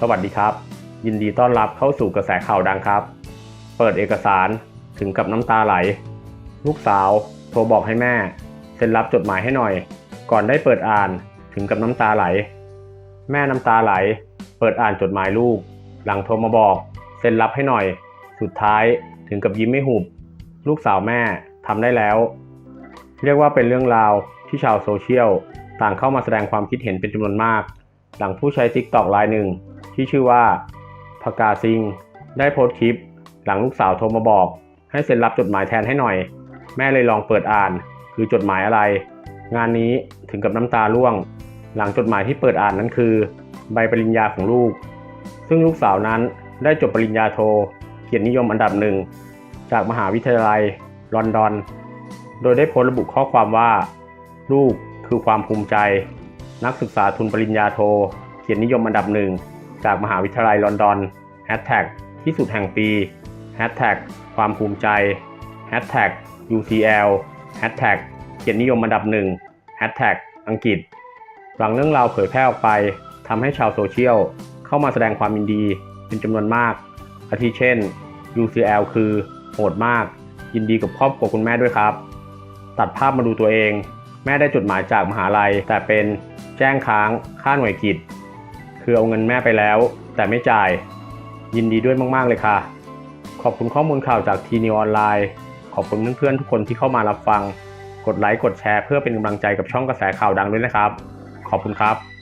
สวัสดีครับ ยินดีต้อนรับเข้าสู่กระแสข่าวดังครับ เปิดเอกสารถึงกับน้ำตาไหล ลูกสาว โทรบอกให้แม่เซ็นรับจดหมายให้หน่อย ก่อนได้เปิดอ่านถึงกับน้ำตาไหล แม่น้ำตาไหล เปิดอ่านจดหมายลูก หลังโทรมาบอกเซ็นรับให้หน่อย สุดท้ายถึงกับยิ้มไม่หุบ ลูกสาวแม่ทำได้แล้ว เรียกว่าเป็นเรื่องราวที่ชาวโซเชียลต่างเข้ามาแสดงความคิดเห็นเป็นจำนวนมาก หลังผู้ใช้ TikTok รายหนึ่ง ที่ชื่อว่าพกาซิง ได้โพสต์คลิป หลังลูกสาวโทรมาบอก ให้เซ็นรับจดหมายแทนให้หน่อย แม่เลยลองเปิดอ่าน คือจดหมายอะไร งานนี้ถึงกับน้ำตาร่วง หลังจดหมายที่เปิดอ่านนั้นคือ ใบปริญญาของลูก ซึ่งลูกสาวนั้นได้จบปริญญาโท เกียรตินิยมอันดับหนึ่ง จากมหาวิทยาลัยลอนดอน โดยได้โพสต์ระบุข้อความว่า ลูกคือความภูมิใจ นักศึกษาทุนปริญญาโท เกียรตินิยมอันดับหนึ่ง จากมหาวิทยาลัยลอนดอนแฮชแท็กที่สุดแห่งปีแฮชแท็กความภูมิใจแฮชแท็ก UCL แฮชแท็กเกียรตินิยมอันดับหนึ่งแฮชแท็กอังกฤษ หลังเรื่องราวเผยแพร่ออกไปทำให้ชาวโซเชียลเข้ามาแสดงความยินดีเป็นจำนวนมาก อาทิเช่น UCL คือโหดมาก ยินดีกับครอบครัวคุณแม่ด้วยครับ ตัดภาพมาดูตัวเอง แม่ได้จดหมายจากมหาลัย แต่เป็นแจ้งค้างค่าหน่วยกิจ คือเอาเงินแม่ไปแล้ว แต่ไม่จ่าย ยินดีด้วยมากๆเลยค่ะ ขอบคุณข้อมูลข่าวจากทีนิวออนไลน์ ขอบคุณเพื่อนๆทุกคนที่เข้ามารับฟัง กดไลค์กดแชร์เพื่อเป็นกำลังใจกับช่องกระแสข่าวดังด้วยนะครับ ขอบคุณครับ